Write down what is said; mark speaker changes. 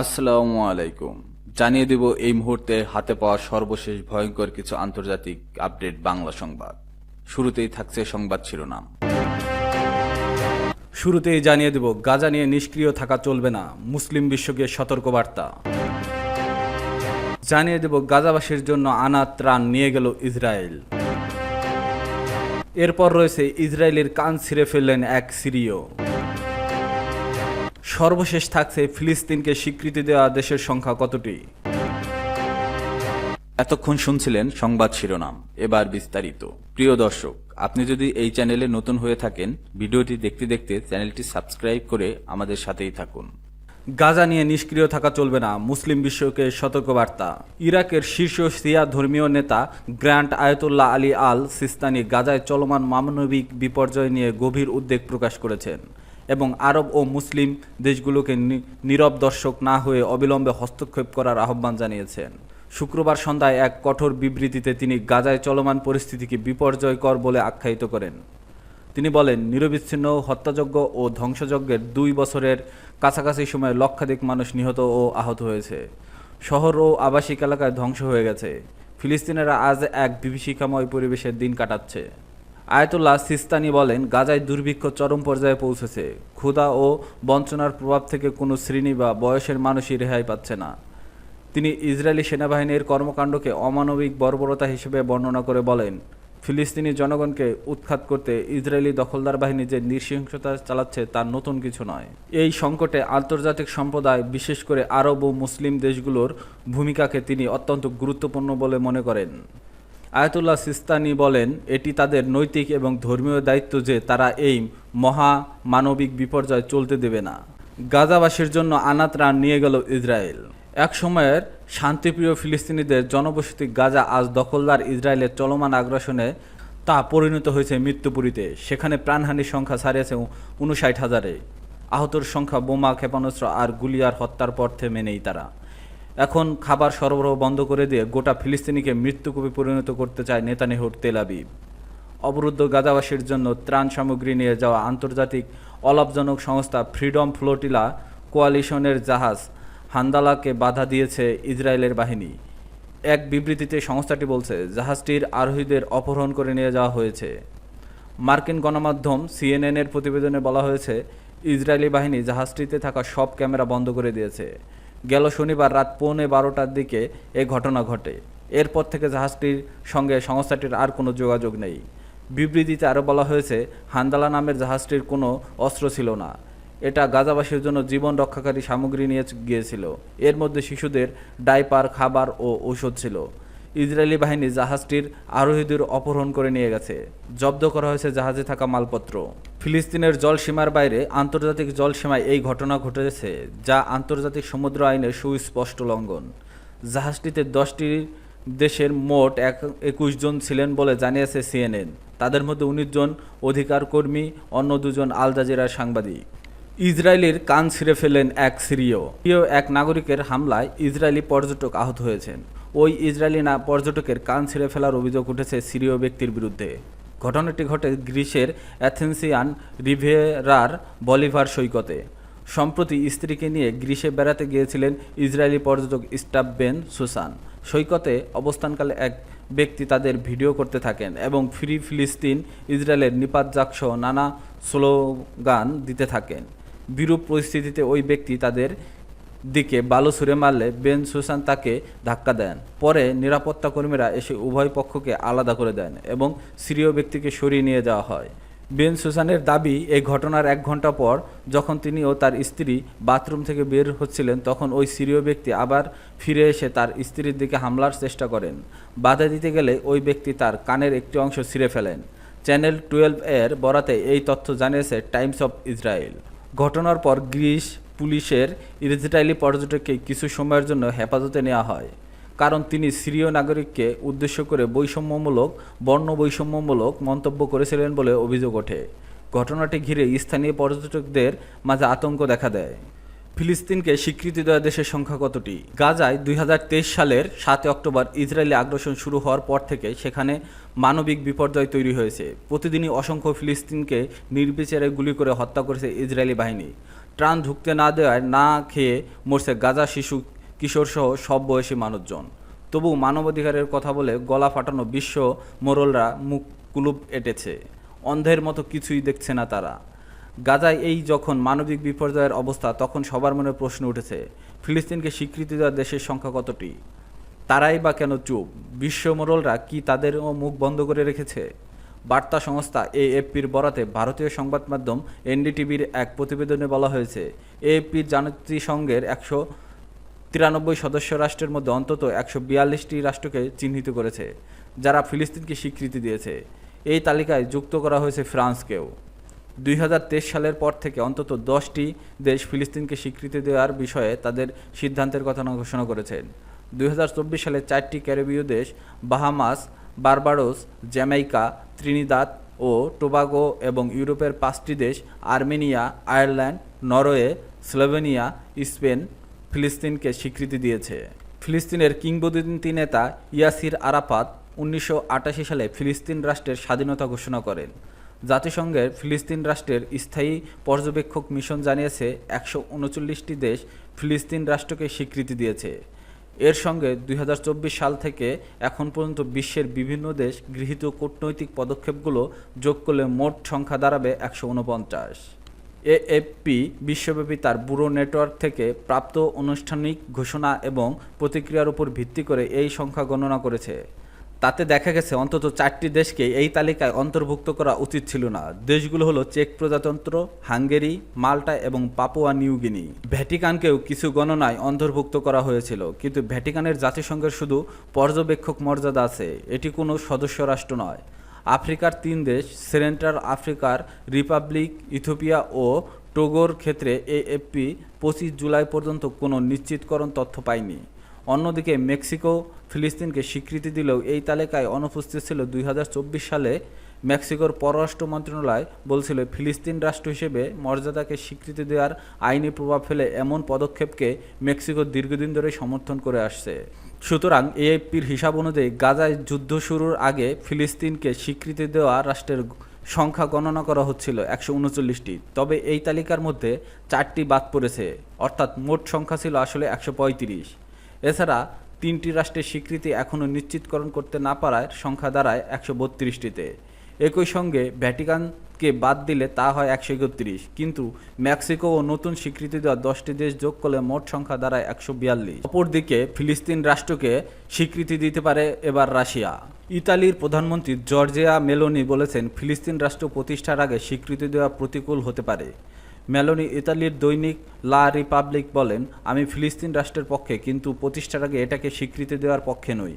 Speaker 1: আসসালামু আলাইকুম। জানিয়ে দেব এই মুহূর্তে হাতে পাওয়া সর্বশেষ ভয়ঙ্কর কিছু আন্তর্জাতিক আপডেট বাংলা সংবাদ। শুরুতেই থাকছে সংবাদ শিরোনাম।
Speaker 2: শুরুতেই জানিয়ে দেব, গাজা নিয়ে নিষ্ক্রিয় থাকা চলবে না, মুসলিম বিশ্বকে সতর্কবার্তা। জানিয়ে দেব, গাজাবাসীর জন্য আনা ত্রাণ নিয়ে গেল ইসরায়েল। এরপর রয়েছে, ইসরায়েলের কান ছিঁড়ে ফেললেন এক সিরিয়। সর্বশেষ থাকছে ফিলিস্তিনকে স্বীকৃতি দেওয়া দেশের সংখ্যা কতটি?
Speaker 1: এতক্ষণ শুনছিলেন সংবাদ শিরোনাম, এবার বিস্তারিত। প্রিয় দর্শক, আপনি যদি এই চ্যানেলে নতুন হয়ে থাকেন, ভিডিওটি দেখতে দেখতে চ্যানেলটি সাবস্ক্রাইব করে আমাদের সাথেই থাকুন।
Speaker 2: গাজা নিয়ে নিষ্ক্রিয় থাকা চলবে না, মুসলিম বিশ্বকে সতর্কবার্তা। ইরাকের শীর্ষ সিয়া ধর্মীয় নেতা গ্র্যান্ট আয়তুল্লাহ আলী আল সিস্তানি গাজায় চলমান মানবিক বিপর্যয় নিয়ে গভীর উদ্বেগ প্রকাশ করেছেন। এবং আরব ও মুসলিম দেশগুলোকে নীরব দর্শক না হয়ে অবিলম্বে হস্তক্ষেপ করার আহ্বান জানিয়েছেন। শুক্রবার সন্ধ্যায় এক কঠোর বিবৃতিতে তিনি গাজায় চলমান পরিস্থিতিকে বিপর্যয়কর বলে আখ্যায়িত করেন। তিনি বলেন, নিরবিচ্ছিন্ন, হত্যাযজ্ঞ ও ধ্বংসযজ্ঞের দুই বছরের কাছাকাছি সময়ে লক্ষাধিক মানুষ নিহত ও আহত হয়েছে। শহর ও আবাসিক এলাকায় ধ্বংস হয়ে গেছে। ফিলিস্তিনেরা আজ এক বিভীষিকাময় পরিবেশের দিন কাটাচ্ছে। আয়তুল্লাহ সিস্তানি বলেন, গাজায় দুর্ভিক্ষ চরম পর্যায়ে পৌঁছেছে। ক্ষুধা ও বঞ্চনার প্রভাব থেকে কোনো শ্রেণি বা বয়সের মানুষই রেহাই পাচ্ছে না। তিনি ইসরায়েলি সেনাবাহিনীর কর্মকাণ্ডকে অমানবিক বর্বরতা হিসেবে বর্ণনা করে বলেন, ফিলিস্তিনি জনগণকে উৎখাত করতে ইসরায়েলি দখলদার বাহিনী যে নৃশংসতা চালাচ্ছে তার নতুন কিছু নয়। এই সংকটে আন্তর্জাতিক সম্প্রদায়, বিশেষ করে আরব ও মুসলিম দেশগুলোর ভূমিকাকে তিনি অত্যন্ত গুরুত্বপূর্ণ বলে মনে করেন। আয়াতুল্লাহ সিস্তানি বলেন, এটি তাদের নৈতিক এবং ধর্মীয় দায়িত্ব যে তারা এই মহা মানবিক বিপর্যয় চলতে দেবে না। গাজাবাসীর জন্য আনা ত্রাণ নিয়ে গেল ইসরায়েল। এক সময়ের শান্তিপ্রিয় ফিলিস্তিনিদের জনবসতি গাজা আজ দখলদার ইসরায়েলের চলমান আগ্রাসনে তা পরিণত হয়েছে মৃত্যুপুরীতে। সেখানে প্রাণহানির সংখ্যা ছাড়িয়েছে উনষাট হাজারে। আহতর সংখ্যা বোমা, ক্ষেপণাস্ত্র আর গুলিয়ার হত্যার পর থেমে নেই তারা। এখন খাবার সরবরাহ বন্ধ করে দিয়ে গোটা ফিলিস্তিনিকে মৃত্যুকূপে পরিণত করতে চায় নেতানিহুর তেল আবিব। অবরুদ্ধ গাজাবাসীর জন্য ত্রাণ সামগ্রী নিয়ে যাওয়া আন্তর্জাতিক অলাভজনক সংস্থা ফ্রিডম ফ্লোটিলা কোয়ালিশনের জাহাজ হান্দালাকে বাধা দিয়েছে ইসরায়েলের বাহিনী। এক বিবৃতিতে সংস্থাটি বলছে, জাহাজটির আরোহীদের অপহরণ করে নিয়ে যাওয়া হয়েছে। মার্কিন গণমাধ্যম সিএনএনের প্রতিবেদনে বলা হয়েছে, ইসরায়েলি বাহিনী জাহাজটিতে থাকা সব ক্যামেরা বন্ধ করে দিয়েছে। গেল শনিবার রাত পৌনে বারোটার দিকে এ ঘটনা ঘটে। এরপর থেকে জাহাজটির সঙ্গে সংস্থাটির আর কোনো যোগাযোগ নেই। বিবৃতিতে আরও বলা হয়েছে, হান্দালা নামের জাহাজটির কোনো অস্ত্র ছিল না। এটা গাজাবাসীর জন্য জীবন রক্ষাকারী সামগ্রী নিয়ে গিয়েছিল। এর মধ্যে শিশুদের ডাইপার, খাবার ও ঔষধ ছিল। ইসরায়েলি বাহিনী জাহাজটির আরোহীদের অপহরণ করে নিয়ে গেছে। জব্দ করা হয়েছে জাহাজে থাকা মালপত্র। ফিলিস্তিনের জলসীমার বাইরে আন্তর্জাতিক জলসীমায় এই ঘটনা ঘটেছে, যা আন্তর্জাতিক সমুদ্র আইনের সুস্পষ্ট লঙ্ঘন। জাহাজটিতে দশটি দেশের মোট এক, একুশ জন ছিলেন বলে জানিয়েছে সিএনএন। তাদের মধ্যে উনিশ জন অধিকার কর্মী অন্য দুজন আল জাজিরার সাংবাদিক। ইসরায়েলের কান ছিঁড়ে ফেলেন এক সিরিয়। প্রিয় এক নাগরিকের হামলায় ইসরায়েলি পর্যটক আহত হয়েছেন। ওই ইসরায়েলি না পর্যটকের কান ছিঁড়ে ফেলার অভিযোগ উঠেছে সিরীয় ব্যক্তির বিরুদ্ধে। ঘটনাটি ঘটে গ্রিসের অ্যাথেন্সিয়ান রিভেরার বলিভার সৈকতে। সম্প্রতি স্ত্রীকে নিয়ে গ্রিসে বেড়াতে গিয়েছিলেন ইসরায়েলি পর্যটক স্টাফ বেন সুসান। সৈকতে অবস্থানকালে এক ব্যক্তি তাদের ভিডিও করতে থাকেন এবং ফ্রি ফিলিস্তিন, ইসরায়েলের নিপাত জাকসহ নানা স্লোগান দিতে থাকেন। বিরূপ পরিস্থিতিতে ওই ব্যক্তি তাদের দিকে বালু ছুঁড়ে মারলে বেন সুসান তাকে ধাক্কা দেন। পরে নিরাপত্তা কর্মীরা এসে উভয় পক্ষকে আলাদা করে দেন এবং সিরীয় ব্যক্তিকে সরিয়ে নিয়ে যাওয়া হয়। বেন সুসানের দাবি, এই ঘটনার এক ঘণ্টা পর যখন তিনি ও তার স্ত্রী বাথরুম থেকে বের হচ্ছিলেন, তখন ওই সিরীয় ব্যক্তি আবার ফিরে এসে তার স্ত্রীর দিকে হামলার চেষ্টা করেন। বাধা দিতে গেলে ওই ব্যক্তি তার কানের একটি অংশ ছিঁড়ে ফেলেন। চ্যানেল টুয়েলভ এর বরাতে এই তথ্য জানিয়েছে টাইমস অফ ইসরায়েল। ঘটনার পর গ্রিস পুলিশের ইসরায়েলি পর্যটককে কিছু সময়ের জন্য হেফাজতে নেওয়া হয়, কারণ তিনি সিরীয় নাগরিককে উদ্দেশ্য করে বৈষম্যমূলক বর্ণ বৈষম্যমূলক মন্তব্য করেছিলেন বলে অভিযোগ ওঠে। ঘটনাটি ঘিরে স্থানীয় পর্যটকদের মাঝে আতঙ্ক দেখা দেয়। ফিলিস্তিনকে স্বীকৃতি দেওয়া দেশের সংখ্যা কতটি? গাজায় দুই হাজার তেইশ সালের সাতই অক্টোবর ইসরায়েলি আগ্রাসন শুরু হওয়ার পর থেকে সেখানে মানবিক বিপর্যয় তৈরি হয়েছে। প্রতিদিনই অসংখ্য ফিলিস্তিনকে নির্বিচারে গুলি করে হত্যা করেছে ইসরায়েলি বাহিনী। ত্রাণ ঢুকতে না দেওয়ায় না খেয়ে মরছে গাজা শিশু কিশোরসহ সব বয়সী মানুষজন। তবু মানবাধিকারের কথা বলে গলা ফাটানো বিশ্ব মোরলরা মুখ কুলুপ এঁটেছে। অন্ধের মতো কিছুই দেখছে না তারা। গাজায় এই যখন মানবিক বিপর্যয়ের অবস্থা, তখন সবার মনে প্রশ্ন উঠেছে, ফিলিস্তিনকে স্বীকৃতি দেওয়া দেশের সংখ্যা কতটি? তারাই বা কেন চুপ? বিশ্ব মোরলরা কি তাদেরও মুখ বন্ধ করে রেখেছে? বার্তা সংস্থা এএফপির বরাতে ভারতীয় সংবাদ মাধ্যম এনডিটিভির এক প্রতিবেদনে বলা হয়েছে, এএফপির জাতিসংঘের একশো তিরানব্বই সদস্য রাষ্ট্রের মধ্যে অন্তত একশো বিয়াল্লিশটি রাষ্ট্রকে চিহ্নিত করেছে, যারা ফিলিস্তিনকে স্বীকৃতি দিয়েছে। এই তালিকায় যুক্ত করা হয়েছে ফ্রান্সকেও। দুই হাজার তেইশ সালের পর থেকে অন্তত দশটি দেশ ফিলিস্তিনকে স্বীকৃতি দেওয়ার বিষয়ে তাদের সিদ্ধান্তের কথা ঘোষণা করেছেন দুই হাজার চব্বিশ সালে চারটি ক্যারিবীয় দেশ, বাহামাস, বারবাডোস, জ্যামাইকা, ত্রিনিদাদ ও টোবাগো এবং ইউরোপের পাঁচটি দেশ, Armenia, Ireland, Norway, Slovenia, Spain ফিলিস্তিনকে স্বীকৃতি দিয়েছে। ফিলিস্তিনের কিংবদন্তি নেতা ইয়াসির আরাফাত উনিশশো আটাশি সালে ফিলিস্তিন রাষ্ট্রের স্বাধীনতা ঘোষণা করেন। জাতিসংঘের ফিলিস্তিন রাষ্ট্রের স্থায়ী পর্যবেক্ষক মিশন জানিয়েছে, একশো উনচল্লিশটি দেশ ফিলিস্তিন রাষ্ট্রকে স্বীকৃতি দিয়েছে। এর সঙ্গে দুই হাজার চব্বিশ সাল থেকে এখন পর্যন্ত বিশ্বের বিভিন্ন দেশ গৃহীত কূটনৈতিক পদক্ষেপগুলো যোগ করলে মোট সংখ্যা দাঁড়াবে একশো উনপঞ্চাশ। এএফপি বিশ্বব্যাপী তার ব্যুরো নেটওয়ার্ক থেকে প্রাপ্ত আনুষ্ঠানিক ঘোষণা এবং প্রতিক্রিয়ার উপর ভিত্তি করে এই সংখ্যা গণনা করেছে। তাতে দেখা গেছে অন্তত চারটি দেশকে এই তালিকায় অন্তর্ভুক্ত করা উচিত ছিল না। দেশগুলো হলো চেক প্রজাতন্ত্র, হাঙ্গেরি, মাল্টা এবং পাপুয়া নিউগিনি ভ্যাটিকানকেও কিছু গণনায় অন্তর্ভুক্ত করা হয়েছিল, কিন্তু ভ্যাটিকানের জাতিসংঘের শুধু পর্যবেক্ষক মর্যাদা আছে, এটি কোনো সদস্য রাষ্ট্র নয়। আফ্রিকার তিন দেশ, সেন্ট্রাল আফ্রিকার রিপাবলিক ইথোপিয়া ও টোগোর ক্ষেত্রে এএফপি পঁচিশ জুলাই পর্যন্ত কোনো নিশ্চিতকরণ তথ্য পায়নি। অন্যদিকে মেক্সিকো, ফিলিস্তিনকে স্বীকৃতি দিলেও এই তালিকায় অনুপস্থিত ছিল দুই হাজার চব্বিশ সালে। মেক্সিকোর পররাষ্ট্র মন্ত্রণালয় বলছিল, ফিলিস্তিন রাষ্ট্র হিসেবে মর্যাদাকে স্বীকৃতি দেওয়ার আইনি প্রভাব ফেলে এমন পদক্ষেপকে মেক্সিকো দীর্ঘদিন ধরে সমর্থন করে আসছে। সুতরাং এএফপির হিসাব অনুযায়ী গাজায় যুদ্ধ শুরুর আগে ফিলিস্তিনকে স্বীকৃতি দেওয়া রাষ্ট্রের সংখ্যা গণনা করা হচ্ছিল একশো উনচল্লিশটি। তবে এই তালিকার মধ্যে চারটি বাদ পড়েছে, অর্থাৎ মোট সংখ্যা ছিল আসলে একশো পঁয়ত্রিশ। এছাড়া তিনটি রাষ্ট্রের স্বীকৃতি এখনও নিশ্চিতকরণ করতে না পারায় সংখ্যা দাঁড়ায় একশো বত্রিশটিতে। একই সঙ্গে ভ্যাটিকানকে বাদ দিলে তা হয় একশো একত্রিশ, কিন্তু মেক্সিকো ও নতুন স্বীকৃতি দেওয়া দশটি দেশ যোগ করলে মোট সংখ্যা দাঁড়ায় একশো বিয়াল্লিশ। অপরদিকে ফিলিস্তিন রাষ্ট্রকে স্বীকৃতি দিতে পারে এবার রাশিয়া। ইতালির প্রধানমন্ত্রী জর্জিয়া মেলোনি বলেছেন, ফিলিস্তিন রাষ্ট্র প্রতিষ্ঠার আগে স্বীকৃতি দেওয়া প্রতিকূল হতে পারে। মেলোনি ইতালির দৈনিক লা রিপাবলিক বলেন, আমি ফিলিস্তিন রাষ্ট্রের পক্ষে, কিন্তু প্রতিষ্ঠার আগে এটাকে স্বীকৃতি দেওয়ার পক্ষে নই।